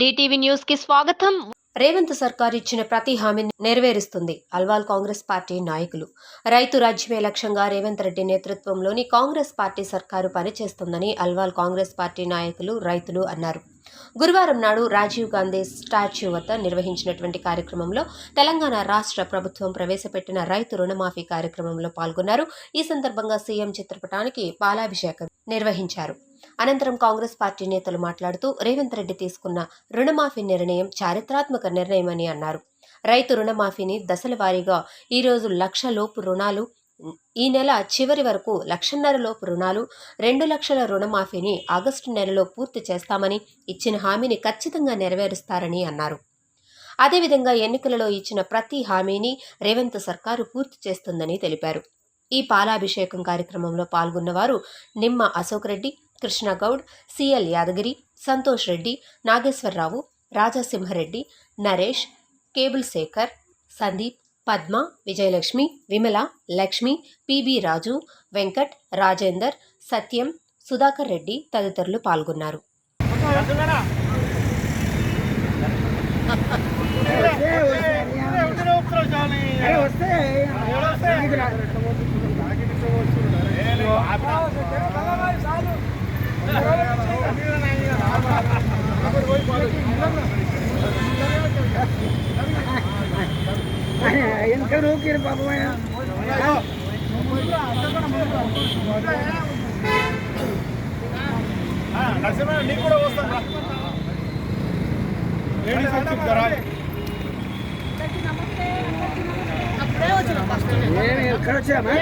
DTV న్యూస్కి స్వాగతం. రేవంత్ సర్కార్ ఇచ్చిన ప్రతి హామీని నెరవేరుస్తుంది. అల్వాల్ కాంగ్రెస్ పార్టీ నాయకులు. రైతు రాజ్యమే లక్ష్యంగా రేవంత్ రెడ్డి నేతృత్వంలోని కాంగ్రెస్ పార్టీ సర్కారు పనిచేస్తుందని అల్వాల్ కాంగ్రెస్ పార్టీ నాయకులు రైతులు అన్నారు. గురువారం నాడు రాజీవ్ గాంధీ స్టాచ్యూ వద్ద నిర్వహించినటువంటి కార్యక్రమంలో తెలంగాణ రాష్ట్ర ప్రభుత్వం ప్రవేశపెట్టిన రైతు రుణమాఫీ కార్యక్రమంలో పాల్గొన్నారు. ఈ సందర్భంగా సీఎం చిత్రపటానికి పాలాభిషేకం నిర్వహించారు. అనంతరం కాంగ్రెస్ పార్టీ నేతలు మాట్లాడుతూ రేవంత్ రెడ్డి తీసుకున్న రుణమాఫీ నిర్ణయం చారిత్రాత్మక నిర్ణయమని అన్నారు. రైతు రుణమాఫీని దశల వారీగా ఈరోజు లక్ష లోపు రుణాలు ఈ నెల చివరి వరకు లక్షన్నర లోపు రుణాలు రెండు లక్షల రుణమాఫీని ఆగస్టు నెలలో పూర్తి చేస్తామని ఇచ్చిన హామీని ఖచ్చితంగా నెరవేరుస్తారని అన్నారు. అదేవిధంగా ఎన్నికలలో ఇచ్చిన ప్రతి హామీని రేవంత్ సర్కారు పూర్తి చేస్తుందని తెలిపారు. ఈ పాలాభిషేకం కార్యక్రమంలో పాల్గొన్నవారు Nimma Ashok Reddy Krishnagoud CL Yadagiri Santosh Reddy Nageswararao Rajasimhareddy Naresh cable Sekhar Sandeep Padma Vijayalakshmi Vimala Lakshmi PB Raju Venkat Rajender Satyam Sudhakar Reddy తదితరులు పాల్గొన్నారు. వెనక నూకిరు పాపం ఆయన నరసింహ నీకు కూడా వస్తాను లేడీస్ వచ్చి చెప్తారా ఏమి ఎక్కడ వచ్చామా